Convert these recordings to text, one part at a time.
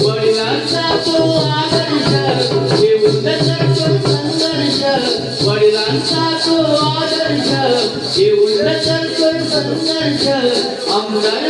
वडिलांचा तो आदर्श घेऊन सरतो संघर्ष वडिलांचा तो आदर्श घेऊन सरतो संघर्ष आमदार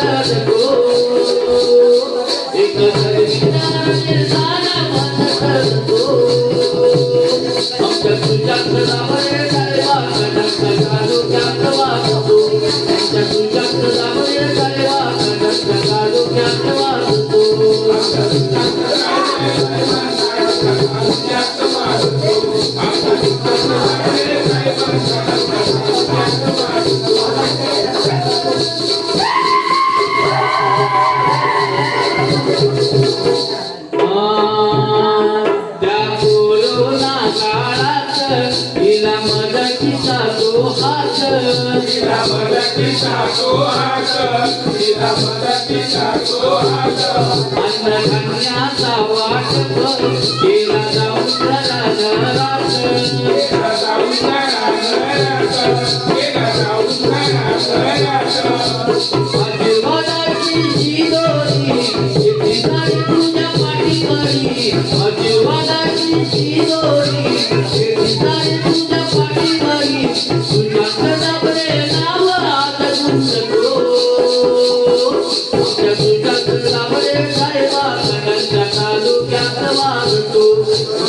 कृष्ण गो एक हरे अन्नकन्याचा वाट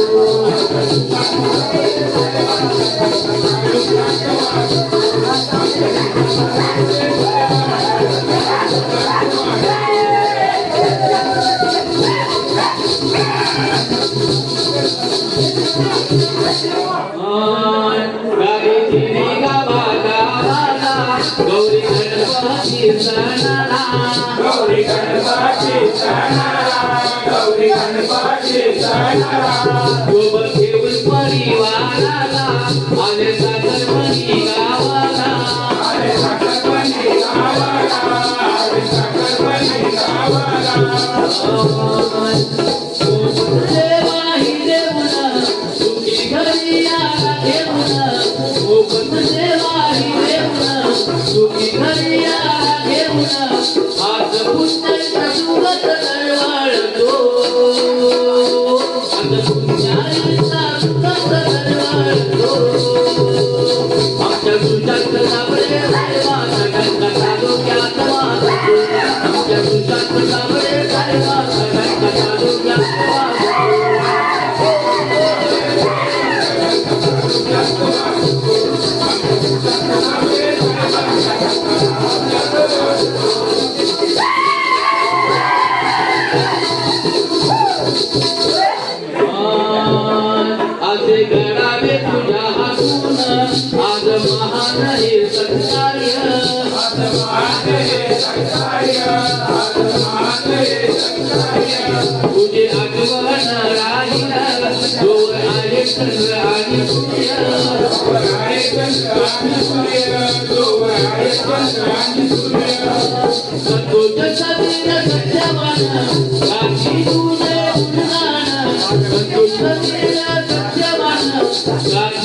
Oh. turma घडावे तुझ्या हातून. आज महान हे सत्कार्य तुझे आठवण राहील जोर आहे चंद्र आणि सूर्य. सतोच सत्य सत्यवान. काची दूर